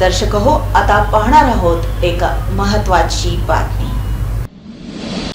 दर्शक हो आता पाहणार आहोत एक महत्वाची बातमी.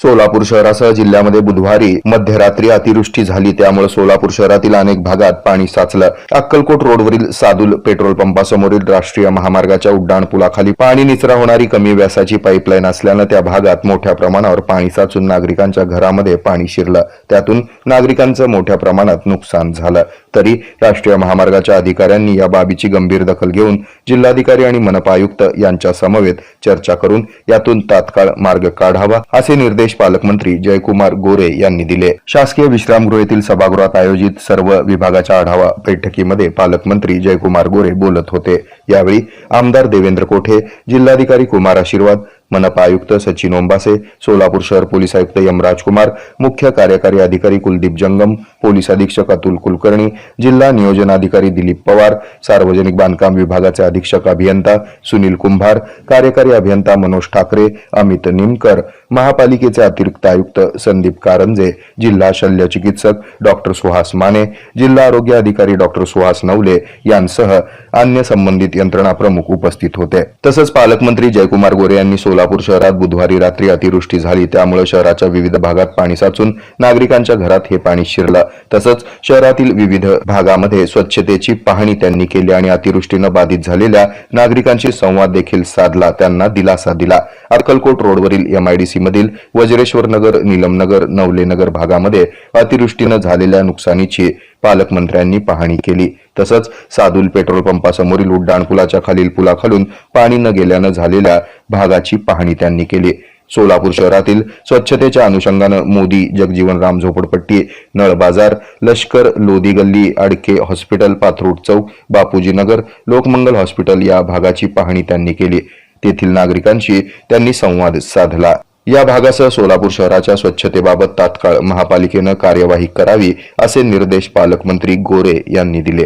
सोलापूर शहरासह जिल्ह्यामध्ये बुधवारी मध्यरात्री अतिवृष्टी झाली. त्यामुळे सोलापूर शहरातील अनेक भागात पाणी साचलं. अक्कलकोट रोडवरील सादुल पेट्रोल पंपासमोरील राष्ट्रीय महामार्गाच्या उड्डाण पुलाखाली पाणी निचरा होणारी कमी व्यासाची पाईपलाईन असल्यानं त्या भागात मोठ्या प्रमाणावर पाणी साचून नागरिकांच्या घरामध्ये पाणी शिरलं. त्यातून नागरिकांचं मोठ्या प्रमाणात नुकसान झालं. तरी राष्ट्रीय महामार्गाच्या अधिकाऱ्यांनी या बाबीची गंभीर दखल घेऊन जिल्हाधिकारी आणि मनपा आयुक्त यांच्या समवेत चर्चा करून यातून तात्काळ मार्ग काढावा असे निर्देश पालकमंत्री जयकुमार गोरे यांनी दिले. शासकीय विश्रामगृहातील सभागृहात आयोजित सर्व विभागाच्या आढावा बैठकीमध्ये पालकमंत्री जयकुमार गोरे बोलत होते. यावेळी आमदार देवेंद्र कोठे जिल्हाधिकारी कुमार आशीर्वाद मनपा आयुक्त सचिन ओंबासे सोलापूर शहर पोलीस आयुक्त यमराज कुमार मुख्य कार्यकारी अधिकारी कुलदीप जंगम पोलीस अधीक्षक अतुल कुलकर्णी जिल्हा नियोजनाधिकारी दिलीप पवार सार्वजनिक बांधकाम विभागाचे अधीक्षक अभियंता सुनील कुंभार कार्यकारी अभियंता मनोज ठाकरे अमित निमकर महापालिकेचे अतिरिक्त आयुक्त संदीप कारंजे जिल्हा शल्य चिकित्सक डॉक्टर सुहास माने जिल्हा आरोग्य अधिकारी डॉक्टर सुहास नवले यांसह अन्य संबंधित यंत्रणा प्रमुख उपस्थित होते. तसंच पालकमंत्री जयकुमार गोरे यांनी सोलापूर शहरात बुधवारी रात्री अतिवृष्टी झाली. त्यामुळे शहराच्या विविध भागात पाणी साचून नागरिकांच्या घरात हे पाणी शिरलं. तसंच शहरातील विविध भागामध्ये स्वच्छतेची पाहणी त्यांनी केली आणि अतिवृष्टीनं बाधित झालेल्या नागरिकांशी संवाद देखील साधला. त्यांना दिलासा दिला. अक्कलकोट रोडवरील एमआयडीसी मधील वज्रेश्वर नगर निलमनगर नवलेनगर भागामध्ये अतिवृष्टीनं झालेल्या नुकसानीची पालकमंत्र्यांनी पाहणी केली. तसंच सादुल पेट्रोल पंपासमोरील उड्डाणपुलाच्या खालील पुलाखालून पाणी न गेल्यानं झालेल्या भागाची पाहणी त्यांनी केली. सोलापूर शहरातील स्वच्छतेच्या अनुषंगानं मोदी जगजीवन राम झोपडपट्टी नळ बाजार लष्कर लोधी गल्ली अडके हॉस्पिटल पाथरूड चौक बापूजी नगर लोकमंगल हॉस्पिटल या भागाची पाहणी त्यांनी केली. तेथील नागरिकांशी त्यांनी संवाद साधला. या भागासह सोलापूर शहराच्या स्वच्छतेबाबत तात्काळ महापालिकेनं कार्यवाही करावी असे निर्देश पालकमंत्री गोरे यांनी दिले.